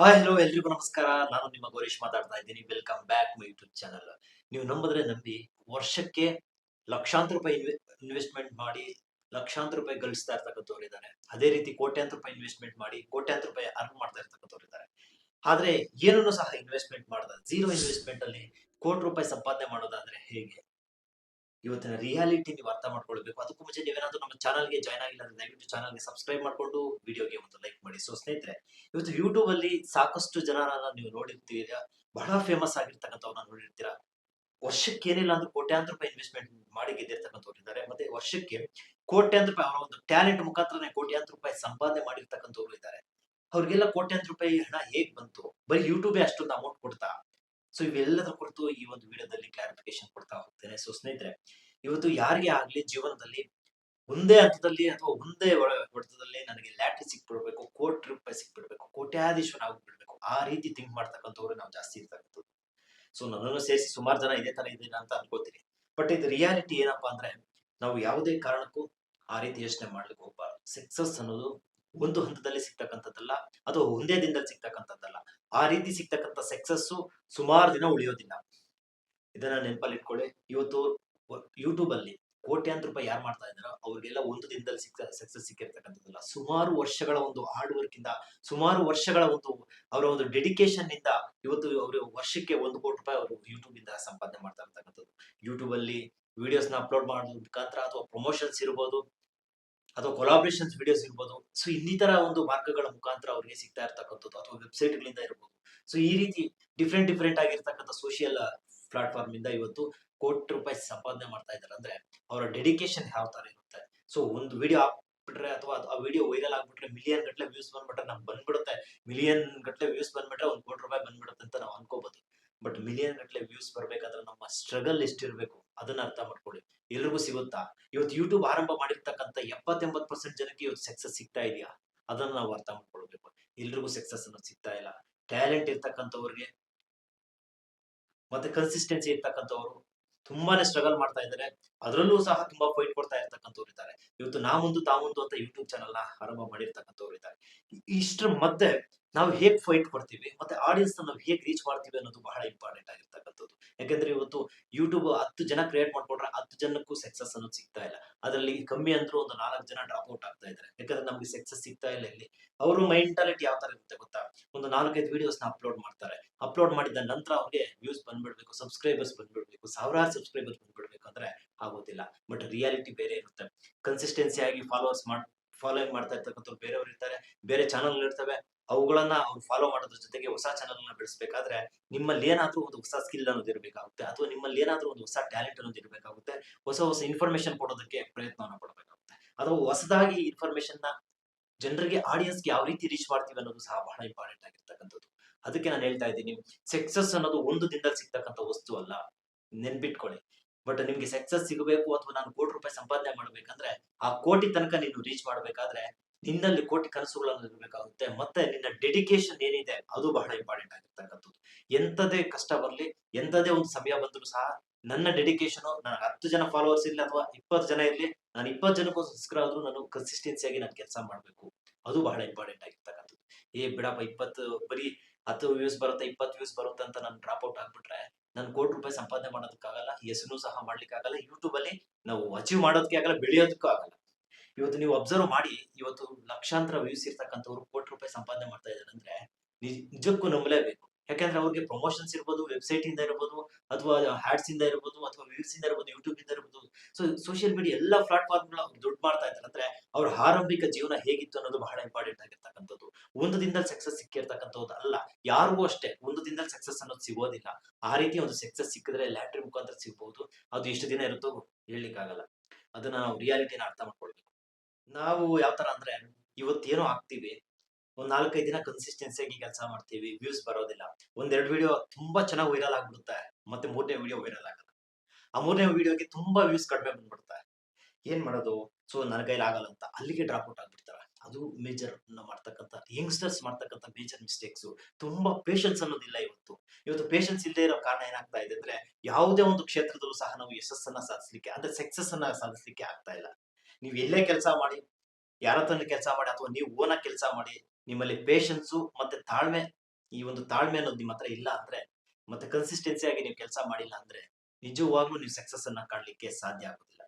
Hi hello ಎಲ್ರಿಗೂ ನಮಸ್ಕಾರ. ನಾನು ನಿಮ್ಮ ಗೌರೀಶ್ ಮಾತಾಡ್ತಾ ಇದ್ದೀನಿ. Welcome back my YouTube channel ನೀವು ನಂಬಿದ್ರೆ ನಂಬಿ, ವರ್ಷಕ್ಕೆ ಲಕ್ಷಾಂತರ ರೂಪಾಯಿ ಇನ್ವೆಸ್ಟ್ಮೆಂಟ್ ಮಾಡಿ, ಲಕ್ಷಾಂತರ ರೂಪಾಯಿ ಗಳಿಸ್ತಾ ಇರ್ತಕ್ಕಂಥವ್ರು ಇದ್ದಾರೆ. ಅದೇ ರೀತಿ ಕೋಟ್ಯಾಂತರ ರೂಪಾಯಿ ಇನ್ವೆಸ್ಟ್ಮೆಂಟ್ ಮಾಡಿ, ಕೋಟ್ಯಾಂತರ ರೂಪಾಯಿ ಅರ್ನ್ ಮಾಡ್ತಾ ಇರ್ತಕ್ಕಂಥವ್ರು ಇದ್ದಾರೆ. ಆದ್ರೆ ಏನನ್ನು ಸಹ ಇನ್ವೆಸ್ಟ್ಮೆಂಟ್ ಮಾಡದ? ಜೀರೋ ಇನ್ವೆಸ್ಟ್ಮೆಂಟ್ ಅಲ್ಲಿ ಕೋಟಿ ರೂಪಾಯಿ ಸಂಪಾದನೆ ಮಾಡೋದಾದ್ರೆ ಹೇಗೆ? ಇವತ್ತಿನ ರಿಯಾಲಿಟಿ ನೀವು ಅರ್ಥ ಮಾಡ್ಕೊಳ್ಬೇಕು. ಅದಕ್ಕೂ ಮುಂಚೆ ನೀವೇನಾದ್ರೂ ನಮ್ಮ ಚಾನಲ್ಗೆ ಜಾಯ್ನ್ ಆಗಿಲ್ಲ ಅಂದ್ರೆ ದಯವಿಟ್ಟು ಚಾನಲ್ಗೆ ಸಬ್ಸ್ಕ್ರೈಬ್ ಮಾಡ್ಕೊಂಡು ವಿಡಿಯೋಗೆ ಒಂದು ಲೈಕ್ ಮಾಡಿ. ಸೊ ಸ್ನೇಹಿತರೆ, ಇವತ್ತು ಯೂಟ್ಯೂಬ್ ಅಲ್ಲಿ ಸಾಕಷ್ಟು ಜನರನ್ನ ನೀವು ನೋಡಿರ್ತೀರಾ. ಬಹಳ ಫೇಮಸ್ ಆಗಿರ್ತಕ್ಕಂಥವ್ರನ್ನ ನೋಡಿರ್ತೀರಾ? ವರ್ಷಕ್ಕೆ ಏನಿಲ್ಲ ಅಂದ್ರೆ ಕೋಟ್ಯಾಂತರ ರೂಪಾಯಿ ಇನ್ವೆಸ್ಟ್ಮೆಂಟ್ ಮಾಡಿ ಗೆದ್ದಿರ್ತಕ್ಕಂಥವ್ರು ಇದ್ದಾರೆ. ಮತ್ತೆ ವರ್ಷಕ್ಕೆ ಕೋಟ್ಯಾಂತರ ರೂಪಾಯಿ ಅವರ ಒಂದು ಟ್ಯಾಲೆಂಟ್ ಮುಖಾಂತರನೇ ಕೋಟ್ಯಾಂತರ ರೂಪಾಯಿ ಸಂಪಾದನೆ ಮಾಡಿರ್ತಕ್ಕಂಥವ್ರು ಇದ್ದಾರೆ. ಅವ್ರಿಗೆಲ್ಲ ಕೋಟ್ಯಾಂತರ ರೂಪಾಯಿ ಹಣ ಹೇಗ್ ಬಂತು? ಬರೀ ಯೂಟ್ಯೂಬೇ ಅಷ್ಟೊಂದು ಅಮೌಂಟ್ ಕೊಡ್ತಾ? ಸೊ ಇವೆಲ್ಲದರ ಕುರಿತು ಈ ಒಂದು ವಿಡಿಯೋದಲ್ಲಿ ಕ್ಲಾರಿಫಿಕೇಶನ್ ಕೊಡ್ತಾ ಹೋಗ್ತೇನೆ. ಸೊ ಸ್ನೇಹಿತರೆ, ಇವತ್ತು ಯಾರಿಗೆ ಆಗ್ಲಿ ಜೀವನದಲ್ಲಿ ಒಂದೇ ಹಂತದಲ್ಲಿ ಅಥವಾ ಒಂದೇ ಹೊಡೆತದಲ್ಲಿ ನನಗೆ ಲ್ಯಾಟ್ರಿ ಸಿಕ್ಬಿಡ್ಬೇಕು, ಕೋಟಿ ರೂಪಾಯಿ ಸಿಕ್ಬಿಡ್ಬೇಕು, ಕೋಟ್ಯಾಧೀಶ್ವರ ಆಗ್ಬಿಡ್ಬೇಕು, ಆ ರೀತಿ ಥಿಂಕ್ ಮಾಡ್ತಕ್ಕಂಥವ್ರು ನಾವು ಜಾಸ್ತಿ ಇರ್ತಕ್ಕಂಥದ್ದು ಸೊ ನನ್ನನ್ನು ಸೇರಿಸಿ ಸುಮಾರು ಜನ ಇದೇ ತರ ಇದೆ ಅಂತ ಅನ್ಕೋತೀನಿ. ಬಟ್ ಇದು ರಿಯಾಲಿಟಿ ಏನಪ್ಪಾ ಅಂದ್ರೆ, ನಾವು ಯಾವುದೇ ಕಾರಣಕ್ಕೂ ಆ ರೀತಿ ಯೋಚನೆ ಮಾಡ್ಲಿಕ್ಕೆ ಹೋಗ್ಬಾರ್ದು. ಸಕ್ಸಸ್ ಅನ್ನೋದು ಒಂದು ಹಂತದಲ್ಲಿ ಸಿಗ್ತಕ್ಕಂಥದ್ದಲ್ಲ ಅದು ಒಂದೇ ದಿನದಲ್ಲಿ ಸಿಗ್ತಕ್ಕಂಥದ್ದಲ್ಲ. ಆ ರೀತಿ ಸಿಗ್ತಕ್ಕಂಥ ಸಕ್ಸಸ್ಸು ಸುಮಾರು ದಿನ ಉಳಿಯೋದಿಲ್ಲ. ಇದನ್ನ ನೆನಪಲ್ಲಿ ಇಟ್ಕೊಳ್ಳಿ ಇವತ್ತು ಯೂಟ್ಯೂಬ್ ಅಲ್ಲಿ ಕೋಟ್ಯಾಂತರ ರೂಪಾಯಿ ಯಾರು ಮಾಡ್ತಾ ಇದ್ದಾರೋ, ಅವ್ರಿಗೆಲ್ಲ ಒಂದು ದಿನದಲ್ಲಿ ಸಿಕ್ಕ ಸಕ್ಸಸ್ ಸಿಕ್ಕಿರ್ತಕ್ಕಂಥದ್ದಲ್ಲ. ಸುಮಾರು ವರ್ಷಗಳ ಒಂದು ಹಾರ್ಡ್ ವರ್ಕ್ ಇಂದ, ಸುಮಾರು ವರ್ಷಗಳ ಒಂದು ಅವರ ಒಂದು ಡೆಡಿಕೇಶನ್ ಇಂದ ಇವತ್ತು ಅವರು ವರ್ಷಕ್ಕೆ ಒಂದು ಕೋಟಿ ರೂಪಾಯಿ ಅವರು ಯೂಟ್ಯೂಬ್ ಇಂದ ಸಂಪಾದನೆ ಮಾಡ್ತಾ ಇರ್ತಕ್ಕಂಥದ್ದು. ಯೂಟ್ಯೂಬ್ ಅಲ್ಲಿ ವಿಡಿಯೋಸ್ನ ಅಪ್ಲೋಡ್ ಮಾಡೋದ್ರ ಮುಖಾಂತರ ಅಥವಾ ಪ್ರಮೋಷನ್ಸ್ ಇರ್ಬೋದು. ಅಥವಾ ಕೊಲಾಬ್ರೇಷನ್ಸ್ ವಿಡಿಯೋಸ್ ಇರ್ಬೋದು. ಸೊ ಇನ್ನಿತರ ಒಂದು ಮಾರ್ಗಗಳ ಮುಖಾಂತರ ಅವರಿಗೆ ಸಿಗ್ತಾ ಇರ್ತಕ್ಕಂಥದ್ದು ಅಥವಾ ವೆಬ್ಸೈಟ್ ಗಳಿಂದ ಇರ್ಬೋದು. ಸೊ ಈ ರೀತಿ ಡಿಫ್ರೆಂಟ್ ಡಿಫ್ರೆಂಟ್ ಆಗಿರ್ತಕ್ಕಂಥ ಸೋಷಿಯಲ್ ಪ್ಲಾಟ್ಫಾರ್ಮ್ ಇಂದ ಇವತ್ತು ಕೋಟಿ ರೂಪಾಯಿ ಸಂಪಾದನೆ ಮಾಡ್ತಾ ಇದ್ದಾರೆ. ಅಂದ್ರೆ ಅವರ ಡೆಡಿಕೇಶನ್ ಯಾವ ತರ ಇರುತ್ತೆ. ಸೊ ಒಂದು ವಿಡಿಯೋ ಹಾಕ್ಬಿಟ್ರೆ ಅಥವಾ ಆ ವಿಡಿಯೋ ವೈರಲ್ ಆಗ್ಬಿಟ್ರೆ ಮಿಲಿಯನ್ ಗಟ್ಟಲೆ ವ್ಯೂಸ್ ಬಂದ್ಬಿಟ್ರೆ ನಮ್ಗೆ ಬಂದ್ಬಿಡುತ್ತೆ. ಮಿಲಿಯನ್ ಗಟ್ಟಲೆ ವ್ಯೂಸ್ ಬಂದ್ಬಿಟ್ರೆ ಒಂದು ಕೋಟಿ ರೂಪಾಯಿ ಬಂದ್ಬಿಡುತ್ತೆ ಅಂತ ನಾವು ಅನ್ಕೋಬಹುದು ಬಟ್ ಮಿಲಿಯನ್ ಗಟ್ಟಲೆ ವ್ಯೂಸ್ ಬರ್ಬೇಕಾದ್ರೆ ನಮ್ಮ ಸ್ಟ್ರಗಲ್ ಎಷ್ಟಿರ್ಬೇಕು? ಅದನ್ನ ಅರ್ಥ ಮಾಡ್ಕೊಳ್ಳಿ. ಎಲ್ರಿಗೂ ಸಿಗುತ್ತಾ? ಇವತ್ತು ಯೂಟ್ಯೂಬ್ ಆರಂಭ ಮಾಡಿರ್ತಕ್ಕಂಥ ಎಪ್ಪತ್ತೆಂಬತ್ ಪರ್ಸೆಂಟ್ ಜನಕ್ಕೆ ಇವತ್ತು ಸಕ್ಸಸ್ ಸಿಗ್ತಾ ಇದೆಯಾ? ಅದನ್ನ ನಾವು ಅರ್ಥ ಮಾಡ್ಕೊಳ್ಬೇಕು. ಎಲ್ರಿಗೂ ಸಕ್ಸಸ್ ಅನ್ನೋದು ಸಿಗ್ತಾ ಇಲ್ಲ. ಟ್ಯಾಲೆಂಟ್ ಇರ್ತಕ್ಕಂಥವ್ರಿಗೆ ಮತ್ತೆ ಕನ್ಸಿಸ್ಟೆನ್ಸಿ ಇರ್ತಕ್ಕಂಥವ್ರು ತುಂಬಾನೇ ಸ್ಟ್ರಗಲ್ ಮಾಡ್ತಾ ಇದ್ದಾರೆ. ಅದರಲ್ಲೂ ಸಹ ತುಂಬಾ ಫೈಟ್ ಕೊಡ್ತಾ ಇರ್ತಕ್ಕಂಥವ್ರು ಇದ್ದಾರೆ. ಇವತ್ತು ನಾ ಮುಂದು ತಾ ಮುಂದು ಅಂತ ಯೂಟ್ಯೂಬ್ ಚಾನಲ್ನ ಆರಂಭ ಮಾಡಿರ್ತಕ್ಕಂಥವ್ರು ಇದ್ದಾರೆ. ಇಷ್ಟರ ಮತ್ತೆ ನಾವು ಹೇಗ್ ಫೈಟ್ ಕೊಡ್ತೀವಿ ಮತ್ತೆ ಆಡಿಯನ್ಸ್ ನಾವು ಹೇಗ್ ರೀಚ್ ಮಾಡ್ತೀವಿ ಅನ್ನೋದು ಬಹಳ ಇಂಪಾರ್ಟೆಂಟ್ ಆಗಿರ್ತಕ್ಕಂಥದ್ದು. ಯಾಕಂದ್ರೆ ಇವತ್ತು ಯೂಟ್ಯೂಬ್ ಹತ್ತು ಜನ ಕ್ರಿಯೇಟ್ ಮಾಡ್ಕೊಂಡ್ರೆ ಹತ್ತು ಜನಕ್ಕೂ ಸಕ್ಸಸ್ ಅನ್ನೋದು ಸಿಗ್ತಾ ಇಲ್ಲ. ಅದರಲ್ಲಿ ಕಮ್ಮಿ ಅಂದ್ರೂ ಒಂದು ನಾಲ್ಕು ಜನ ಡ್ರಾಪ್ ಔಟ್ ಆಗ್ತಾ ಇದ್ದಾರೆ. ಯಾಕಂದ್ರೆ ನಮ್ಗೆ ಸಕ್ಸಸ್ ಸಿಗ್ತಾ ಇಲ್ಲ ಇಲ್ಲಿ. ಅವರು ಮೈಂಟಾಲಿಟಿ ಯಾವ ತರ ಇರುತ್ತೆ ಗೊತ್ತಾ? ಒಂದು ನಾಲ್ಕೈದು ವಿಡಿಯೋಸ್ನ ಅಪ್ಲೋಡ್ ಮಾಡ್ತಾರೆ. ಅಪ್ಲೋಡ್ ಮಾಡಿದ ನಂತರ ಅವ್ರಿಗೆ ವ್ಯೂಸ್ ಬಂದ್ಬಿಡ್ಬೇಕು ಸಬ್ಸ್ಕ್ರೈಬರ್ಸ್ ಬಂದ್ಬಿಡ್ಬೇಕು, ಸಾವಿರಾರು ಸಬ್ಸ್ಕ್ರೈಬರ್ಸ್ ಬಂದ್ಬಿಡ್ಬೇಕು ಅಂದ್ರೆ ಆಗೋದಿಲ್ಲ. ಬಟ್ ರಿಯಾಲಿಟಿ ಬೇರೆ ಇರುತ್ತೆ. ಕನ್ಸಿಸ್ಟೆನ್ಸಿ ಆಗಿ ಫಾಲೋವರ್ಸ್ ಮಾಡ್ ಫಾಲೋಯಿಂಗ್ ಮಾಡ್ತಾ ಇರ್ತಕ್ಕಂಥವ್ರು ಬೇರೆಯವ್ರು ಇರ್ತಾರೆ. ಬೇರೆ ಚಾನಲ್ ಇರ್ತವೆ ಅವುಗಳನ್ನ ಅವ್ರು ಫಾಲೋ ಮಾಡೋದ್ರ ಜೊತೆಗೆ ಹೊಸ ಚಾನಲ್ನ ಬೆಳೆಸಬೇಕಾದ್ರೆ ನಿಮ್ಮಲ್ಲಿ ಏನಾದ್ರೂ ಒಂದು ಹೊಸ ಸ್ಕಿಲ್ ಅನ್ನೋದು ಇರಬೇಕಾಗುತ್ತೆ ಅಥವಾ ನಿಮ್ಮಲ್ಲಿ ಏನಾದ್ರೂ ಒಂದು ಹೊಸ ಟ್ಯಾಲೆಂಟ್ ಅನ್ನೋದು ಇರಬೇಕಾಗುತ್ತೆ. ಹೊಸ ಹೊಸ ಇನ್ಫಾರ್ಮೇಶನ್ ಕೊಡೋದಕ್ಕೆ ಪ್ರಯತ್ನವನ್ನು ಪಡಬೇಕಾಗುತ್ತೆ. ಅಥವಾ ಹೊಸದಾಗಿ ಇನ್ಫಾರ್ಮೇಶನ್ನ ಜನರಿಗೆ ಆಡಿಯನ್ಸ್ಗೆ ಯಾವ ರೀತಿ ರೀಚ್ ಮಾಡ್ತೀವಿ ಅನ್ನೋದು ಸಹ ಬಹಳ ಇಂಪಾರ್ಟೆಂಟ್ ಆಗಿರ್ತಕ್ಕಂಥದ್ದು. ಅದಕ್ಕೆ ನಾನು ಹೇಳ್ತಾ ಇದ್ದೀನಿ ಸಕ್ಸಸ್ ಅನ್ನೋದು ಒಂದು ದಿನದಲ್ಲಿ ಸಿಗ್ತಕ್ಕಂಥ ವಸ್ತು ಅಲ್ಲ. ನೆನ್ಪಿಟ್ಕೊಳ್ಳಿ. ಬಟ್ ನಿಮ್ಗೆ ಸಕ್ಸಸ್ ಸಿಗಬೇಕು ಅಥವಾ ನಾನು ಕೋಟಿ ರೂಪಾಯಿ ಸಂಪಾದನೆ ಮಾಡ್ಬೇಕಂದ್ರೆ ಆ ಕೋಟಿ ತನಕ ನೀನು ರೀಚ್ ಮಾಡ್ಬೇಕಾದ್ರೆ ನಿನ್ನಲ್ಲಿ ಕೋಟಿ ಕನಸುಗಳನ್ನು ಇರಬೇಕಾಗುತ್ತೆ, ಮತ್ತೆ ನಿನ್ನ ಡೆಡಿಕೇಶನ್ ಏನಿದೆ, ಅದು ಬಹಳ ಇಂಪಾರ್ಟೆಂಟ್ ಆಗಿರ್ತಕ್ಕಂಥದ್ದು. ಎಂತದೇ ಕಷ್ಟ ಬರಲಿ ಎಂತದೇ ಒಂದು ಸಮಯ ಬಂದರೂ ಸಹ ನನ್ನ ಡೆಡಿಕೇಶನ್ ನನಗೆ ಹತ್ತು ಜನ ಫಾಲೋವರ್ಸ್ ಇರಲಿ ಅಥವಾ ಇಪ್ಪತ್ತು ಜನ ಇರಲಿ, ನಾನು ಇಪ್ಪತ್ತು ಜನಕ್ಕೂ ಸಬ್ಸ್ಕ್ರೈಬ್ ಆದ್ರೂ ನಾನು ಕನ್ಸಿಸ್ಟೆನ್ಸಿಯಾಗಿ ನಾನು ಕೆಲಸ ಮಾಡಬೇಕು. ಅದು ಬಹಳ ಇಂಪಾರ್ಟೆಂಟ್ ಆಗಿರ್ತಕ್ಕಂಥದ್ದು. ಏ ಬಿಡಪ್ಪ, ಇಪ್ಪತ್ತು, ಬರೀ ಹತ್ತು ವ್ಯೂಸ್ ಬರುತ್ತೆ, ಇಪ್ಪತ್ತು ವ್ಯೂಸ್ ಬರುತ್ತೆ ಅಂತ ನಾನು ಡ್ರಾಪ್ ಔಟ್ ಆಗ್ಬಿಟ್ರೆ, ನಾನು ಕೋಟಿ ರೂಪಾಯಿ ಸಂಪಾದನೆ ಮಾಡೋದಕ್ಕಾಗಲ್ಲ ಹೆಸರು ಸಹ ಮಾಡ್ಲಿಕ್ಕೆ ಆಗಲ್ಲ ಯೂಟ್ಯೂಬ್ ಅಲ್ಲಿ ನಾವು ಅಚೀವ್ ಮಾಡೋದಕ್ಕೆ ಆಗಲ್ಲ, ಬೆಳೆಯೋದಕ್ಕೂ ಆಗಲ್ಲ. ಇವತ್ತು ನೀವು ಅಬ್ಸರ್ವ್ ಮಾಡಿ, ಇವತ್ತು ಲಕ್ಷಾಂತರ ವ್ಯೂಸ್ ಇರ್ತಕ್ಕಂಥವ್ರು ಕೋಟಿ ರೂಪಾಯಿ ಸಂಪಾದನೆ ಮಾಡ್ತಾ ಇದ್ದಾರೆ ಅಂದ್ರೆ ನಿಜ- ನಿಜಕ್ಕೂ ನಂಬಲೇಬೇಕು. ಯಾಕಂದ್ರೆ ಅವ್ರಿಗೆ ಪ್ರಮೋಷನ್ಸ್ ಇರ್ಬೋದು ವೆಬ್ಸೈಟ್ ಇಂದ ಇರ್ಬೋದು, ಅಥವಾ ಹ್ಯಾಡ್ಸ್ ಇಂದ ಇರ್ಬೋದು, ಅಥವಾ ವ್ಯೂಸ್ ಇಂದ ಇರ್ಬೋದು ಯೂಟ್ಯೂಬ್ ಇಂದ ಇರ್ಬೋದು. ಸೊ ಸೋಷಿಯಲ್ ಮೀಡಿಯಾ ಎಲ್ಲಾ ಪ್ಲಾಟ್ಫಾರ್ಮ್ ದುಡ್ಡು ಮಾಡ್ತಾ ಇದ್ದಾರೆ ಅಂದ್ರೆ ಅವ್ರ ಆರಂಭಿಕ ಜೀವನ ಹೇಗಿತ್ತು ಅನ್ನೋದು ಬಹಳ ಇಂಪಾರ್ಟೆಂಟ್ ಆಗಿರ್ತಕ್ಕಂಥದ್ದು. ಒಂದು ದಿನದಲ್ಲಿ ಸಕ್ಸಸ್ ಸಿಕ್ಕಿರ್ತಕ್ಕಂಥದ್ದು ಅಲ್ಲ, ಯಾರಿಗೂ ಅಷ್ಟೇ ಒಂದು ದಿನದಲ್ಲಿ ಸಕ್ಸಸ್ ಅನ್ನೋದು ಸಿಗೋದಿಲ್ಲ. ಆ ರೀತಿ ಒಂದು ಸಕ್ಸಸ್ ಸಿಕ್ಕಿದ್ರೆ ಲ್ಯಾಟ್ರಿ ಮುಖಾಂತರ ಸಿಗ್ಬಹುದು ಅದು ಎಷ್ಟು ದಿನ ಇರುತ್ತೋ ಹೇಳಲಿಕ್ಕಾಗಲ್ಲ. ಅದನ್ನ ನಾವು ರಿಯಾಲಿಟಿನ ಅರ್ಥ ಮಾಡ್ಕೊಳ್ಬೇಕು ನಾವು ಯಾವ ತರ ಅಂದ್ರೆ ಇವತ್ತೇನೋ ಆಗ್ತೀವಿ. ಒಂದ್ ನಾಲ್ಕೈದು ದಿನ ಕನ್ಸಿಸ್ಟೆನ್ಸಿ ಆಗಿ ಕೆಲಸ ಮಾಡ್ತೀವಿ ವ್ಯೂಸ್ ಬರೋದಿಲ್ಲ. ಒಂದೆರಡು ವಿಡಿಯೋ ತುಂಬಾ ಚೆನ್ನಾಗಿ ವೈರಲ್ ಆಗ್ಬಿಡುತ್ತೆ, ಮತ್ತೆ ಮೂರನೇ ವಿಡಿಯೋ ವೈರಲ್ ಆಗಲ್ಲ. ಆ ಮೂರನೇ ವಿಡಿಯೋಗೆ ತುಂಬಾ ವ್ಯೂಸ್ ಕಡಿಮೆ ಬಂದ್ಬಿಡುತ್ತೆ. ಏನ್ ಮಾಡೋದು? ಸೊ, ನನ್ನ ಕೈಲಿ ಆಗಲ್ಲ ಅಂತ ಅಲ್ಲಿಗೆ ಡ್ರಾಪ್ ಔಟ್ ಆಗ್ಬಿಡ್ತಾರೆ. ಅದು ಮೇಜರ್ ಮಾಡ್ತಕ್ಕಂಥ ಯಂಗ್ಸ್ಟರ್ಸ್ ಮಾಡ್ತಕ್ಕಂಥ ಮೇಜರ್ ಮಿಸ್ಟೇಕ್ಸ್ ತುಂಬಾ ಪೇಷನ್ಸ್ ಅನ್ನೋದಿಲ್ಲ ಇವತ್ತು. ಇವತ್ತು ಪೇಷನ್ಸ್ ಇಲ್ಲದೆ ಇರೋ ಕಾರಣ ಏನಾಗ್ತಾ ಇದೆ ಅಂದ್ರೆ ಯಾವುದೇ ಒಂದು ಕ್ಷೇತ್ರದಲ್ಲೂ ಸಹ ನಾವು ಯಶಸ್ಸನ್ನ ಸಾಧಿಸ್ಲಿಕ್ಕೆ, ಅಂದ್ರೆ ಸಕ್ಸಸ್ ಅನ್ನ ಸಾಧಿಸ್ಲಿಕ್ಕೆ ಆಗ್ತಾ ಇಲ್ಲ. ನೀವು ಎಲ್ಲೇ ಕೆಲಸ ಮಾಡಿ ಯಾರ ಹತ್ರ ಕೆಲಸ ಮಾಡಿ ಅಥವಾ ನೀವು ಓನ ಕೆಲಸ ಮಾಡಿ, ನಿಮ್ಮಲ್ಲಿ ಪೇಷನ್ಸು ಮತ್ತೆ ತಾಳ್ಮೆ, ಈ ಒಂದು ತಾಳ್ಮೆ ಅನ್ನೋದು ನಿಮ್ಮ ಹತ್ರ ಇಲ್ಲ ಅಂದ್ರೆ, ಮತ್ತೆ ಕನ್ಸಿಸ್ಟೆನ್ಸಿ ಆಗಿ ನೀವು ಕೆಲಸ ಮಾಡಿಲ್ಲ ಅಂದ್ರೆ ನಿಜವಾಗ್ಲೂ ನೀವು ಸಕ್ಸಸ್ ಅನ್ನ ಕಾಣ್ಲಿಕ್ಕೆ ಸಾಧ್ಯ ಆಗುದಿಲ್ಲ.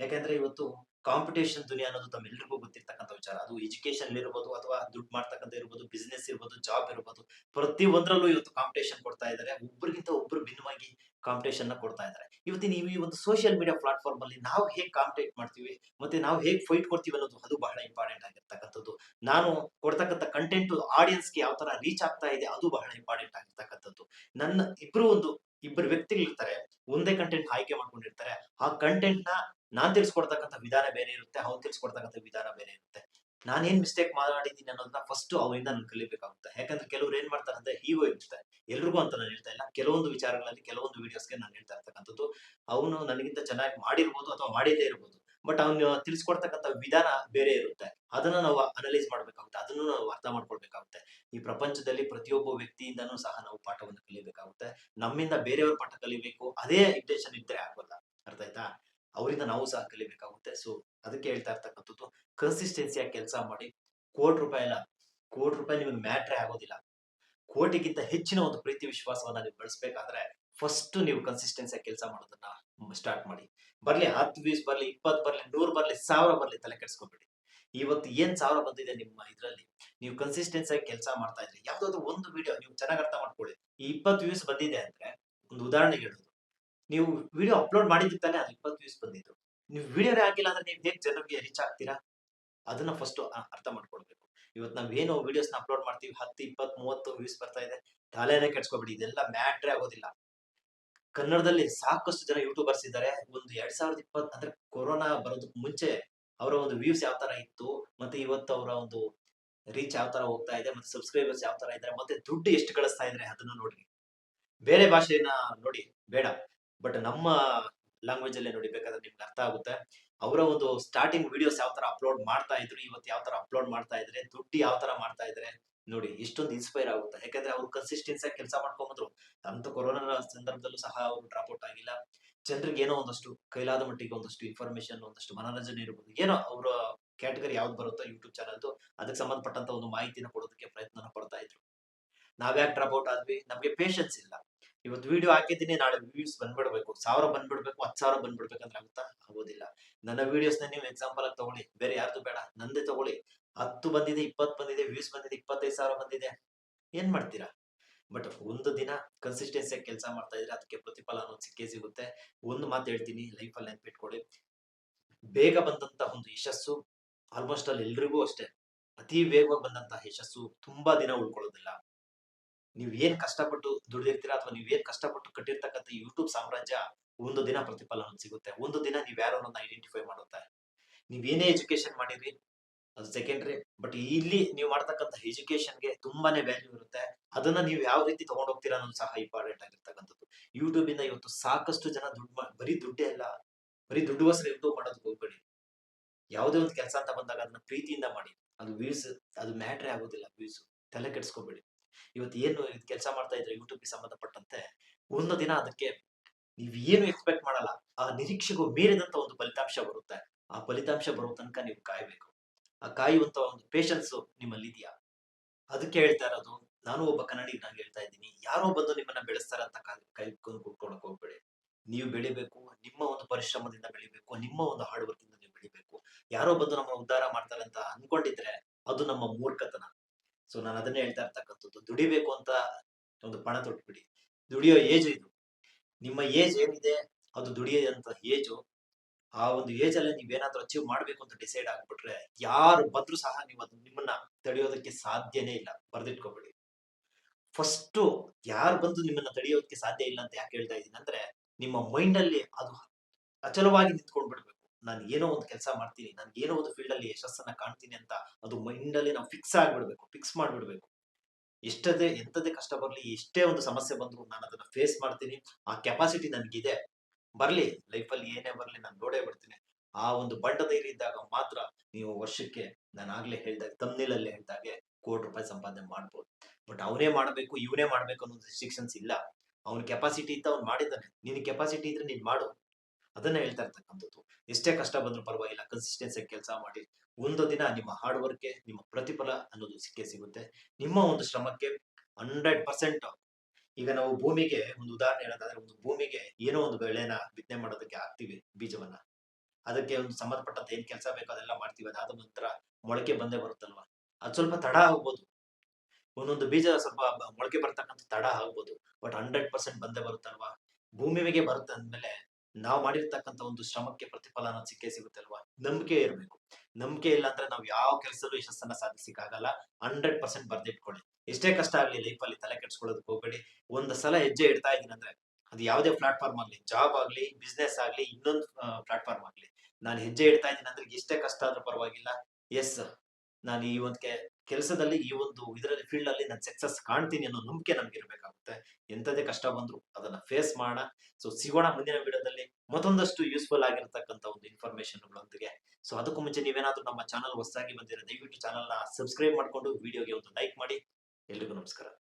ಯಾಕಂದ್ರೆ ಇವತ್ತು ಕಾಂಪಿಟೇಷನ್ ದುನಿಯಾ ಅನ್ನೋದು ತಮ್ಮೆಲ್ಲರಿಗೂ ಗೊತ್ತಿರ್ತಕ್ಕಂಥ ವಿಚಾರ. ಅದು ಎಜುಕೇಶನ್ ಇರ್ಬೋದು ಅಥವಾ ದುಡ್ಡು ಮಾಡ್ತಕ್ಕಂಥ ಇರ್ಬೋದು ಬಿಸ್ನೆಸ್ ಇರ್ಬೋದು ಜಾಬ್ ಇರ್ಬೋದು ಪ್ರತಿ ಒಂದರಲ್ಲೂ ಇವತ್ತು ಕಾಂಪಿಟೇಷನ್ ಕೊಡ್ತಾ ಇದ್ದಾರೆ ಒಬ್ಬರಿಗಿಂತ ಒಬ್ರು ಭಿನ್ನವಾಗಿ ಕಾಂಪಿಟೇಷನ್ನ ಕೊಡ್ತಾ ಇದ್ದಾರೆ ಇವತ್ತು ನೀವು ಈ ಒಂದು ಸೋಷಿಯಲ್ ಮೀಡಿಯಾ ಪ್ಲಾಟ್ಫಾರ್ಮ್ ಅಲ್ಲಿ ನಾವು ಹೇಗೆ ಕಾಂಪಿಟೇಟ್ ಮಾಡ್ತೀವಿ, ಮತ್ತೆ ನಾವು ಹೇಗೆ ಫೈಟ್ ಕೊಡ್ತೀವಿ ಅನ್ನೋದು ಅದು ಬಹಳ ಇಂಪಾರ್ಟೆಂಟ್ ಆಗಿರ್ತಕ್ಕಂಥದ್ದು. ನಾನು ಕೊಡ್ತಕ್ಕಂಥ ಕಂಟೆಂಟ್ ಆಡಿಯನ್ಸ್ಗೆ ಯಾವ ತರ ರೀಚ್ ಆಗ್ತಾ ಇದೆ ಅದು ಬಹಳ ಇಂಪಾರ್ಟೆಂಟ್ ಆಗಿರ್ತಕ್ಕಂಥದ್ದು. ನನ್ನ ಇಬ್ರು ಒಂದು, ಇಬ್ಬರು ವ್ಯಕ್ತಿಗಳಿರ್ತಾರೆ, ಒಂದೇ ಕಂಟೆಂಟ್ ಆಯ್ಕೆ ಮಾಡ್ಕೊಂಡಿರ್ತಾರೆ. ಆ ಕಂಟೆಂಟ್ನ ನಾನ್ ತಿಳಿಸ್ಕೊಡ್ತಕ್ಕಂಥ ವಿಧಾನ ಬೇರೆ ಇರುತ್ತೆ, ಅವ್ನು ತಿಳಿಸ್ಕೊಡ್ತಕ್ಕಂಥ ವಿಧಾನ ಬೇರೆ ಇರುತ್ತೆ. ನಾನೇನ್ ಮಿಸ್ಟೇಕ್ ಮಾಡಿದೀನಿ ಅನ್ನೋದನ್ನ ಫಸ್ಟ್ ಅವರಿಂದ ನಾನು ಕಲಿಬೇಕಾಗುತ್ತೆ. ಯಾಕಂದ್ರೆ ಕೆಲವ್ರು ಏನ್ ಮಾಡ್ತಾರೆ ಅಂದ್ರೆ ಹೀಗೋ ಇರುತ್ತೆ ಎಲ್ರಿಗೂ ಅಂತ ನಾನು ಹೇಳ್ತಾ ಇಲ್ಲ. ಕೆಲವೊಂದು ವಿಚಾರಗಳಲ್ಲಿ ಕೆಲವೊಂದು ವಿಡಿಯೋಸ್ಗೆ ನಾನು ಹೇಳ್ತಾ ಇರ್ತಕ್ಕಂಥದ್ದು ಅವನು ನನಗಿಂತ ಚೆನ್ನಾಗಿ ಮಾಡಿರ್ಬೋದು ಅಥವಾ ಮಾಡಿದ್ದೇ ಇರ್ಬೋದು. ಬಟ್ ಅವ್ನು ತಿಳಿಸ್ಕೊಡ್ತಕ್ಕಂಥ ವಿಧಾನ ಬೇರೆ ಇರುತ್ತೆ. ಅದನ್ನ ನಾವು ಅನಲೈಸ್ ಮಾಡ್ಬೇಕಾಗುತ್ತೆ. ಅದನ್ನು ನಾವು ಅರ್ಥ ಮಾಡ್ಕೊಳ್ಬೇಕಾಗುತ್ತೆ. ಈ ಪ್ರಪಂಚದಲ್ಲಿ ಪ್ರತಿಯೊಬ್ಬ ವ್ಯಕ್ತಿಯಿಂದನೂ ಸಹ ನಾವು ಪಾಠವನ್ನು ಕಲಿಬೇಕಾಗುತ್ತೆ. ನಮ್ಮಿಂದ ಬೇರೆಯವ್ರ ಪಾಠ ಕಲಿಬೇಕು. ಅದೇ ಇಂಟೆನ್ಷನ್ ಇದ್ರೆ ಆಗೋಲ್ಲ ಅರ್ಥ ಆಯ್ತಾ? ಅವರಿಂದ ನಾವು ಸಹ ಕಲಿಬೇಕಾಗುತ್ತೆ. ಸೊ ಅದಕ್ಕೆ ಹೇಳ್ತಾ ಇರ್ತಕ್ಕಂಥದ್ದು ಕನ್ಸಿಸ್ಟೆನ್ಸಿಯಾಗಿ ಕೆಲಸ ಮಾಡಿ, ಕೋಟಿ ರೂಪಾಯಿ ಅಲ್ಲ, ಕೋಟಿ ರೂಪಾಯಿ ನಿಮಗೆ ಮ್ಯಾಟ್ರೇ ಆಗೋದಿಲ್ಲ. ಕೋಟಿಗಿಂತ ಹೆಚ್ಚಿನ ಒಂದು ಪ್ರೀತಿ ವಿಶ್ವಾಸವನ್ನ ನೀವು ಬೆಳೆಸ್ಬೇಕಾದ್ರೆ ಫಸ್ಟ್ ನೀವು ಕನ್ಸಿಸ್ಟೆನ್ಸಿಯಾಗಿ ಕೆಲಸ ಮಾಡೋದನ್ನ ಸ್ಟಾರ್ಟ್ ಮಾಡಿ. ಬರ್ಲಿ ಹತ್ತು ವೀಸ್ ಬರ್ಲಿ, ಇಪ್ಪತ್ತು ಬರ್ಲಿ, ನೂರು ಬರ್ಲಿ, ಸಾವಿರ ಬರ್ಲಿ ತಲೆ ಕೆಡಿಸ್ಕೊಬೇಡಿ. ಇವತ್ತು ಏನ್ ಸಾವಿರ ಬಂದಿದೆ ನಿಮ್ಮ ಇದ್ರಲ್ಲಿ, ನೀವು ಕನ್ಸಿಸ್ಟೆನ್ಸ್ ಆಗಿ ಕೆಲಸ ಮಾಡ್ತಾ ಇದ್ರಿ, ಯಾವ್ದಾದ್ರು ಒಂದು ವಿಡಿಯೋ ನೀವು ಚೆನ್ನಾಗಿ ಅರ್ಥ ಮಾಡ್ಕೊಳ್ಳಿ. ಈ ಇಪ್ಪತ್ತು ವ್ಯೂಸ್ ಬಂದಿದೆ ಅಂದ್ರೆ, ಒಂದು ಉದಾಹರಣೆಗೆ ಹೇಳೋದು ನೀವು ವಿಡಿಯೋ ಅಪ್ಲೋಡ್ ಮಾಡಿದ್ದು ತಾನೇ ಅದು ಇಪ್ಪತ್ತು ವ್ಯೂಸ್ ಬಂದಿದ್ದು. ನೀವು ವಿಡಿಯೋನೇ ಆಗಿಲ್ಲ ಅಂದ್ರೆ ನೀವು ಹೇಗೆ ಜನರಿಗೆ ರೀಚ್ ಆಗ್ತೀರಾ? ಅದನ್ನ ಫಸ್ಟ್ ಅರ್ಥ ಮಾಡ್ಕೊಳ್ಬೇಕು. ಇವತ್ತು ನಾವೇನು ಏನು ವಿಡಿಯೋಸ್ ಅಪ್ಲೋಡ್ ಮಾಡ್ತೀವಿ, ಹತ್ತು, ಇಪ್ಪತ್ತು, ಮೂವತ್ತು ವ್ಯೂಸ್ ಬರ್ತಾ ಇದೆ, ತಲೆನೇ ಕೆಡ್ಸ್ಕೊಬಿಡಿ, ಇದೆಲ್ಲ ಮ್ಯಾಟ್ರೇ ಆಗೋದಿಲ್ಲ. ಕನ್ನಡದಲ್ಲಿ ಸಾಕಷ್ಟು ಜನ ಯೂಟ್ಯೂಬರ್ಸ್ ಇದ್ದಾರೆ ಒಂದು ಎರಡ್ ಸಾವಿರದ ಇಪ್ಪತ್ ಅಂದ್ರೆ ಕೊರೋನಾ ಬರೋದಕ್ಕೆ ಮುಂಚೆ ಅವರ ಒಂದು ವ್ಯೂಸ್ ಯಾವ ತರ ಇತ್ತು, ಮತ್ತೆ ಇವತ್ತು ಅವರ ಒಂದು ರೀಚ್ ಯಾವ ತರ ಹೋಗ್ತಾ ಇದೆ, ಮತ್ತೆ ಸಬ್ಸ್ಕ್ರೈಬರ್ಸ್ ಯಾವ ತರ ಇದ್ದಾರೆ ಮತ್ತೆ ದುಡ್ಡು ಎಷ್ಟು ಗಳಿಸ್ತಾ ಇದ್ದಾರೆ ಅದನ್ನ ನೋಡಿ ಬೇರೆ ಭಾಷೆನ ನೋಡಿ, ಬೇಡ. ಬಟ್ ನಮ್ಮ ಲ್ಯಾಂಗ್ವೇಜ್ ಅಲ್ಲೇ ನೋಡಿ ಬೇಕಾದ್ರೆ ನಿಮ್ಗೆ ಅರ್ಥ ಆಗುತ್ತೆ. ಅವರ ಒಂದು ಸ್ಟಾರ್ಟಿಂಗ್ ವಿಡಿಯೋಸ್ ಯಾವ ತರ ಅಪ್ಲೋಡ್ ಮಾಡ್ತಾ ಇದ್ರು, ಇವತ್ತು ಯಾವ ತರ ಅಪ್ಲೋಡ್ ಮಾಡ್ತಾ ಇದ್ರೆ ದುಡ್ಡು ಯಾವ ತರ ಮಾಡ್ತಾ ಇದ್ರೆ, ನೋಡಿ ಇಷ್ಟೊಂದು ಇನ್ಸ್ಪೈರ್ ಆಗುತ್ತೆ. ಯಾಕಂದ್ರೆ ಅವ್ರು ಕನ್ಸಿಸ್ಟೆನ್ಸ್ ಆಗಿ ಕೆಲಸ ಮಾಡ್ಕೊಂಬಂದ್ರು. ಅಂತ ಕೊರೋನಾ ಸಂದರ್ಭದಲ್ಲೂ ಸಹ ಅವರು ಡ್ರಾಪ್ ಔಟ್ ಆಗಿಲ್ಲ. ಜನರಿಗೆ ಏನೋ ಒಂದಷ್ಟು ಕೈಲಾದ ಮಟ್ಟಿಗೆ ಒಂದಷ್ಟು ಇನ್ಫಾರ್ಮೇಶನ್ ಒಂದಷ್ಟು ಮನೋರಂಜನೆ ಇರ್ಬೋದು. ಏನೋ ಅವರ ಕ್ಯಾಟಗರಿ ಯಾವ್ದು ಬರುತ್ತೋ ಯೂಟ್ಯೂಬ್ ಚಾನಲ್ದು ಅದಕ್ಕೆ ಸಂಬಂಧಪಟ್ಟಂತ ಒಂದು ಮಾಹಿತಿನ ಕೊಡೋದಕ್ಕೆ ಪ್ರಯತ್ನ ಪಡ್ತಾ ಇದ್ರು. ನಾವ್ಯಾಕೆ ಡ್ರಾಪ್ ಔಟ್ ಆದ್ವಿ? ನಮ್ಗೆ ಪೇಷನ್ಸ್ ಇಲ್ಲ. ಇವತ್ತು ವಿಡಿಯೋ ಹಾಕಿದ್ದೀನಿ, ನಾಳೆ ವ್ಯೂಸ್ ಬಂದ್ಬಿಡ್ಬೇಕು. ಸಾವಿರ ಬಂದ್ಬಿಡ್ಬೇಕು, ಹತ್ತು ಸಾವಿರ ಬಂದ್ಬಿಡ್ಬೇಕಂದ್ರೆ ಆಗುತ್ತಾ ಆಗೋದಿಲ್ಲ. ನನ್ನ ವಿಡಿಯೋಸ್ನ ನೀವು ಎಕ್ಸಾಂಪಲ್ ಆಗಿ ತಗೊಳ್ಳಿ. ಬೇರೆ ಯಾರ್ದು ಬೇಡ, ನಂದೇ ತಗೊಳ್ಳಿ. ಹತ್ತು ಬಂದಿದೆ, ಇಪ್ಪತ್ತು ಬಂದಿದೆ ವ್ಯೂಸ್ ಬಂದಿದೆ, ಇಪ್ಪತ್ತೈದು ಸಾವಿರ ಬಂದಿದೆ. ಏನ್ ಮಾಡ್ತೀರಾ? ಬಟ್ ಒಂದು ದಿನ ಕನ್ಸಿಸ್ಟೆನ್ಸಿ ಕೆಲಸ ಮಾಡ್ತಾ ಇದ್ರೆ ಅದಕ್ಕೆ ಪ್ರತಿಫಲ ಅನ್ನೋದು ಸಿಕ್ಕೇ ಸಿಗುತ್ತೆ. ಒಂದು ಮಾತು ಹೇಳ್ತೀನಿ ಲೈಫಲ್ಲಿ ನೆನ್ಪಿಟ್ಕೊಳ್ಳಿ. ಬೇಗ ಬಂದಂತ ಒಂದು ಯಶಸ್ಸು ಆಲ್ಮೋಸ್ಟ್ ಅಲ್ಲಿ ಎಲ್ರಿಗೂ ಅಷ್ಟೇ. ಅತಿ ವೇಗವಾಗಿ ಬಂದಂತಹ ಯಶಸ್ಸು ತುಂಬಾ ದಿನ ಉಳ್ಕೊಳ್ಳೋದಿಲ್ಲ. ನೀವ್ ಏನ್ ಕಷ್ಟಪಟ್ಟು ದುಡಿದಿರ್ತೀರಾ ಅಥವಾ ನೀವ್ ಏನ್ ಕಷ್ಟಪಟ್ಟು ಕಟ್ಟಿರ್ತಕ್ಕಂಥ ಯೂಟ್ಯೂಬ್ ಸಾಮ್ರಾಜ್ಯ ಒಂದು ದಿನ ಪ್ರತಿಫಲ ಸಿಗುತ್ತೆ. ಒಂದು ದಿನ ನೀವು ಯಾರೋ ಐಡೆಂಟಿಫೈ ಮಾಡುತ್ತೆ. ನೀವ್ ಏನೇ ಎಜುಕೇಶನ್ ಮಾಡಿರಿ ಅದು ಸೆಕೆಂಡ್ರಿ ಬಟ್ ಇಲ್ಲಿ ನೀವು ಮಾಡ್ತಕ್ಕಂಥ ಎಜುಕೇಶನ್ಗೆ ತುಂಬಾನೇ ವ್ಯಾಲ್ಯೂ ಇರುತ್ತೆ. ಅದನ್ನ ನೀವು ಯಾವ ರೀತಿ ತಗೊಂಡ್ ಹೋಗ್ತೀರಾ ಅನ್ನೋದು ಸಹ ಇಂಪಾರ್ಟೆಂಟ್ ಆಗಿರ್ತಕ್ಕಂಥದ್ದು. ಯೂಟ್ಯೂಬ್ ಇಂದ ಇವತ್ತು ಸಾಕಷ್ಟು ಜನ ದುಡ್ಡು ಬರೀ ದುಡ್ಡೇ ಅಲ್ಲ, ಬರೀ ದುಡ್ಡುಗೋಸ್ಕರ ಯೂಟ್ಯೂಬ್ ಮಾಡೋದಕ್ಕೆ ಹೋಗ್ಬೇಡಿ. ಯಾವುದೇ ಒಂದು ಕೆಲಸ ಅಂತ ಬಂದಾಗ ಅದನ್ನ ಪ್ರೀತಿಯಿಂದ ಮಾಡಿ. ಅದು ವ್ಯೂಸ್ ಅದು ಮ್ಯಾಟ್ರೇ ಆಗೋದಿಲ್ಲ ವ್ಯೂಸ್ ತಲೆ ಕೆಡಿಸ್ಕೋಬೇಡಿ. ಇವತ್ತು ಏನು ಕೆಲಸ ಮಾಡ್ತಾ ಇದ್ರೆ ಯೂಟ್ಯೂಬ್ಗೆ ಸಂಬಂಧಪಟ್ಟಂತೆ, ಒಂದು ದಿನ ಅದಕ್ಕೆ ನೀವು ಏನು ಎಕ್ಸ್ಪೆಕ್ಟ್ ಮಾಡಲ್ಲ, ಆ ನಿರೀಕ್ಷೆಗೂ ಮೀರಿದಂತ ಒಂದು ಫಲಿತಾಂಶ ಬರುತ್ತೆ. ಆ ಫಲಿತಾಂಶ ಬರೋ ತನಕ ನೀವು ಕಾಯಬೇಕು. ಆ ಕಾಯುವಂತ ಒಂದು ಪೇಷನ್ಸ್ ನಿಮ್ಮಲ್ಲಿ ಇದೆಯಾ ಅದಕ್ಕೆ ಹೇಳ್ತಾ ಇರೋದು, ನಾನು ಒಬ್ಬ ಕನ್ನಡಿಗನಾಗಿ ಹೇಳ್ತಾ ಇದ್ದೀನಿ, ಯಾರೋ ಬಂದು ನಿಮ್ಮನ್ನ ಬೆಳೆಸ್ತಾರ ಅಂತ ಕೈ ಕೂತ್ಕೊಳಕ್ ಹೋಗ್ಬೇಡಿ. ನೀವು ಬೆಳಿಬೇಕು, ನಿಮ್ಮ ಒಂದು ಪರಿಶ್ರಮದಿಂದ ಬೆಳಿಬೇಕು, ನಿಮ್ಮ ಒಂದು ಹಾರ್ಡ್ ವರ್ಕ್ ಇಂದ ನೀವು ಬೆಳಿಬೇಕು. ಯಾರೋ ಬಂದು ನಮ್ಮ ಉದ್ಧಾರ ಮಾಡ್ತಾರೆ ಅಂತ ಅನ್ಕೊಂಡಿದ್ರೆ, ಅದು ನಮ್ಮ ಮೂರ್ಖತನ. ಸೊ ನಾನು ಅದನ್ನೇ ಹೇಳ್ತಾ ಇರ್ತಕ್ಕಂಥದ್ದು. ದುಡಿಬೇಕು ಅಂತ ಒಂದು ಪಣ ತೊಟ್ಬಿಡಿ. ದುಡಿಯೋ ಏಜ್ ಇದು. ನಿಮ್ಮ ಏಜ್ ಏನಿದೆ, ಅದು ದುಡಿಯೋದಂತ ಏಜು ಆ ಒಂದು ಏಜ್ ಅಲ್ಲಿ ನೀವೇನಾದ್ರೂ ಅಚೀವ್ ಮಾಡ್ಬೇಕು ಅಂತ ಡಿಸೈಡ್ ಆಗ್ಬಿಟ್ರೆ, ಯಾರು ಬಂದ್ರು ಸಹ ನೀವು ಅದು ನಿಮ್ಮನ್ನ ತಡೆಯೋದಕ್ಕೆ ಸಾಧ್ಯನೇ ಇಲ್ಲ. ಬರ್ದಿಟ್ಕೋಬೇಡಿ. ಫಸ್ಟ್ ಯಾರು ಬಂದು ನಿಮ್ಮನ್ನ ತಡೆಯೋದಕ್ಕೆ ಸಾಧ್ಯ ಇಲ್ಲ ಅಂತ ಯಾಕೆ ಹೇಳ್ತಾ ಇದ್ದೀನಿ ಅಂದ್ರೆ, ನಿಮ್ಮ ಮೈಂಡ್ ಅಲ್ಲಿ ಅದು ಅಚಲವಾಗಿ ನಿಂತ್ಕೊಂಡ್ ಬಿಡ್ಬೇಕು ನಾನು ಏನೋ ಒಂದು ಕೆಲಸ ಮಾಡ್ತೀನಿ, ನಾನು ಏನೋ ಒಂದು ಫೀಲ್ಡ್ ಅಲ್ಲಿ ಯಶಸ್ಸನ್ನ ಕಾಣ್ತೀನಿ ಅಂತ ಅದು ಮೈಂಡ್ ಅಲ್ಲಿ ನಾವು ಫಿಕ್ಸ್ ಆಗ್ಬಿಡ್ಬೇಕು ಫಿಕ್ಸ್ ಮಾಡ್ಬಿಡ್ಬೇಕು. ಎಷ್ಟದೇ, ಎಂತದೇ ಕಷ್ಟ ಬರ್ಲಿ, ಎಷ್ಟೇ ಒಂದು ಸಮಸ್ಯೆ ಬಂದ್ರು ನಾನು ಅದನ್ನ ಫೇಸ್ ಮಾಡ್ತೀನಿ, ಆ ಕೆಪಾಸಿಟಿ ನನಗಿದೆ. ಬರ್ಲಿ ಲೈಫಲ್ಲಿ ಏನೇ ಬರ್ಲಿ ನಾನು ನೋಡೇ ಬಿಡ್ತೀನಿ ಆ ಒಂದು ಬಂಡ ಧೈರ್ಯ ಇದ್ದಾಗ ಮಾತ್ರ ನೀವು ವರ್ಷಕ್ಕೆ ನಾನು ಆಗ್ಲೇ ಹೇಳ್ದಾಗ ತಮ್ನಿಲಲ್ಲಿ ಹೇಳ್ದಾಗೆ ಕೋಟಿ ರೂಪಾಯಿ ಸಂಪಾದನೆ ಮಾಡ್ಬೋದು. ಬಟ್ ಅವನೇ ಮಾಡ್ಬೇಕು, ಇವನೇ ಮಾಡ್ಬೇಕು ಅನ್ನೋ ರೆಸ್ಟ್ರಿಕ್ಷನ್ಸ್ ಇಲ್ಲ. ಅವನ ಕೆಪಾಸಿಟಿ ಇತ್ತು ಅವ್ನು ಮಾಡಿದ್ದಾನೆ. ನಿನ್ ಕೆಪಾಸಿಟಿ ಇದ್ರೆ ನೀನ್ ಮಾಡು. ಅದನ್ನ ಹೇಳ್ತಾ ಇರ್ತಕ್ಕಂಥದ್ದು. ಎಷ್ಟೇ ಕಷ್ಟ ಬಂದ್ರೂ ಪರವಾಗಿಲ್ಲ ಕನ್ಸಿಸ್ಟೆನ್ಸಿ ಕೆಲಸ ಮಾಡಿ, ಒಂದು ದಿನ ನಿಮ್ಮ ಹಾರ್ಡ್ ವರ್ಕ್ಗೆ ನಿಮ್ಮ ಪ್ರತಿಫಲ ಅನ್ನೋದು ಸಿಕ್ಕೇ ಸಿಗುತ್ತೆ. ನಿಮ್ಮ ಒಂದು ಶ್ರಮಕ್ಕೆ ಹಂಡ್ರೆಡ್ ಪರ್ಸೆಂಟ್ ಈಗ ನಾವು ಭೂಮಿಗೆ ಒಂದು ಉದಾಹರಣೆ ಹೇಳೋದಾದ್ರೆ, ಒಂದು ಭೂಮಿಗೆ ಏನೋ ಒಂದು ಬೆಳೆನ ಬಿತ್ತನೆ ಮಾಡೋದಕ್ಕೆ ಹಾಕ್ತಿವಿ ಬೀಜವನ್ನ. ಅದಕ್ಕೆ ಒಂದು ಸಂಬಂಧಪಟ್ಟಂತ ಏನ್ ಕೆಲಸ ಬೇಕೋ ಅದೆಲ್ಲ ಮಾಡ್ತೀವಿ. ಅದಾದ ನಂತರ ಮೊಳಕೆ ಬಂದೇ ಬರುತ್ತಲ್ವಾ? ಅದು ಸ್ವಲ್ಪ ತಡ ಆಗ್ಬೋದು. ಒಂದೊಂದು ಬೀಜ ಸ್ವಲ್ಪ ಮೊಳಕೆ ಬರ್ತಕ್ಕಂಥ ತಡ ಆಗ್ಬೋದು. ಬಟ್ ಹಂಡ್ರೆಡ್ ಪರ್ಸೆಂಟ್ ಬಂದೇ ಬರುತ್ತಲ್ವಾ? ಭೂಮಿಗೆ ಬರುತ್ತೆ ಅಂದ್ಮೇಲೆ ನಾವು ಮಾಡಿರ್ತಕ್ಕಂಥ ಒಂದು ಶ್ರಮಕ್ಕೆ ಪ್ರತಿಫಲ ಅನ್ನೋದು ಸಿಕ್ಕೇ ಸಿಗುತ್ತಲ್ವಾ? ನಂಬಿಕೆ ಇರಬೇಕು. ನಂಬಿಕೆ ಇಲ್ಲ ಅಂದ್ರೆ ನಾವು ಯಾವ ಕೆಲಸದಲ್ಲೂ ಯಶಸ್ಸನ್ನ ಸಾಧಿಸಿಕ್ಕಾಗಲ್ಲ ಹಂಡ್ರೆಡ್ ಪರ್ಸೆಂಟ್ ಬರ್ದಿಟ್ಕೊಳ್ಳಿ. ಎಷ್ಟೇ ಕಷ್ಟ ಆಗ್ಲಿ ಅಲ್ಲಿ ತಲೆ ಕೆಡ್ಸ್ಕೊಳ್ಳೋದಕ್ಕೆ ಹೋಗಬೇಡಿ. ಒಂದ್ ಸಲ ಹೆಜ್ಜೆ ಇಡ್ತಾ ಇದೀನಿ ಅಂದ್ರೆ ಅದು ಯಾವುದೇ ಪ್ಲಾಟ್ಫಾರ್ಮ್ ಆಗ್ಲಿ ಜಾಬ್ ಆಗ್ಲಿ ಬಿಸ್ನೆಸ್ ಆಗ್ಲಿ, ಇನ್ನೊಂದು ಪ್ಲಾಟ್ಫಾರ್ಮ್ ಆಗ್ಲಿ. ನಾನು ಹೆಜ್ಜೆ ಇಡ್ತಾ ಇದ್ದೀನಿ ಅಂದ್ರೆ ಎಷ್ಟೇ ಕಷ್ಟ ಆದ್ರೂ ಪರವಾಗಿಲ್ಲ. ಎಸ್ ನಾನು ಈ ಒಂದು ಕೆಲಸದಲ್ಲಿ ಈ ಒಂದು ಇದರಲ್ಲಿ ಫೀಲ್ಡ್ ಅಲ್ಲಿ ನಾನು ಸಕ್ಸಸ್ ಕಾಣ್ತೀನಿ ಅನ್ನೋ ನಂಬಿಕೆ ನಮ್ಗೆ ಇರಬೇಕಾಗುತ್ತೆ ಎಂತದೇ ಕಷ್ಟ ಬಂದ್ರು ಅದನ್ನ ಫೇಸ್ ಮಾಡೋಣ ಸೊ ಸಿಗೋಣ ಮುಂದಿನ ವಿಡಿಯೋದಲ್ಲಿ. ಮತ್ತೊಂದಷ್ಟು ಯೂಸ್ಫುಲ್ ಆಗಿರ್ತಕ್ಕಂಥ ಒಂದು ಇನ್ಫಾರ್ಮೇಶನ್ಗಳೊಂದಿಗೆ ಸೊ ಅದಕ್ಕೂ ಮುಂಚೆ ನೀವೇನಾದ್ರೂ ನಮ್ಮ ಚಾನಲ್ ಹೊಸದಾಗಿ ಬಂದಿರೋ ದಯವಿಟ್ಟು ಚಾನಲ್ನ ಸಬ್ಸ್ಕ್ರೈಬ್ ಮಾಡ್ಕೊಂಡು ವಿಡಿಯೋಗೆ ಒಂದು ಲೈಕ್ ಮಾಡಿ. ಎಲ್ರಿಗೂ ನಮಸ್ಕಾರ.